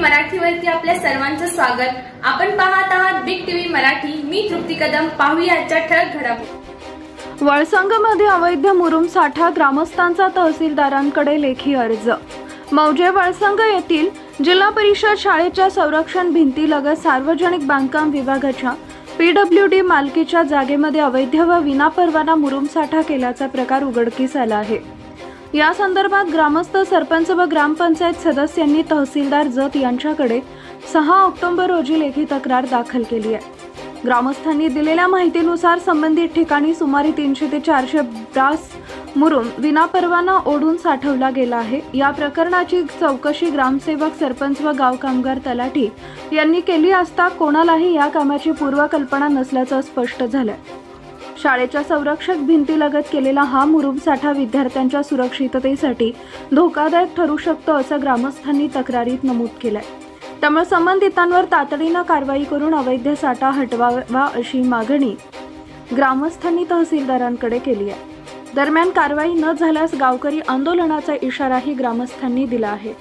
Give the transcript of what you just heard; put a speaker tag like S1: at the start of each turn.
S1: मराठीवरती आपल्या सर्वांचं स्वागत. आपण पाहत आहात बिग टीव्ही मराठी. मी तृप्ती कदम. पाहूया आजच्या ठळक घडामोडी.
S2: वळसंगमध्ये अवैध मुरुम साठा ग्रामस्थांचा तहसीलदारांकडे लेखी अर्ज. मौजे वळसंग येथील जिल्हा परिषद शाळेच्या संरक्षण भिंतीलगत सार्वजनिक बांधकाम विभागाच्या पीडब्ल्यू डी मालकीच्या जागेमध्ये अवैध व विनापरवाना मुरुम साठा केल्याचा प्रकार उघडकीस आला आहे. या संदर्भात ग्रामस्थ सरपंच व ग्रामपंचायत सदस्यांनी तहसीलदार जत यांच्याकडे सहा ऑक्टोबर रोजी लेखी तक्रार दाखल केली आहे. ग्रामस्थांनी दिलेल्या माहितीनुसार संबंधित ठिकाणी सुमारे तीनशे ते चारशे ब्रास मुरुम विनापरवाना ओढून साठवला गेला आहे. या प्रकरणाची चौकशी ग्रामसेवक सरपंच व गाव कामगार तलाठी यांनी केली असता कोणालाही या कामाची पूर्वकल्पना नसल्याचं स्पष्ट झालंय. शाळेच्या संरक्षक भिंतीलगत केलेला हा मुरुम साठा विद्यार्थ्यांच्या सुरक्षिततेसाठी धोकादायक ठरू शकतो असं ग्रामस्थांनी तक्रारीत नमूद केलंय. त्यामुळे संबंधितांवर तातडीनं कारवाई करून अवैध साठा हटवावा अशी मागणी ग्रामस्थांनी तहसीलदारांकडे केली आहे. दरम्यान कारवाई न झाल्यास गावकरी आंदोलनाचा इशाराही ग्रामस्थांनी दिला आहे.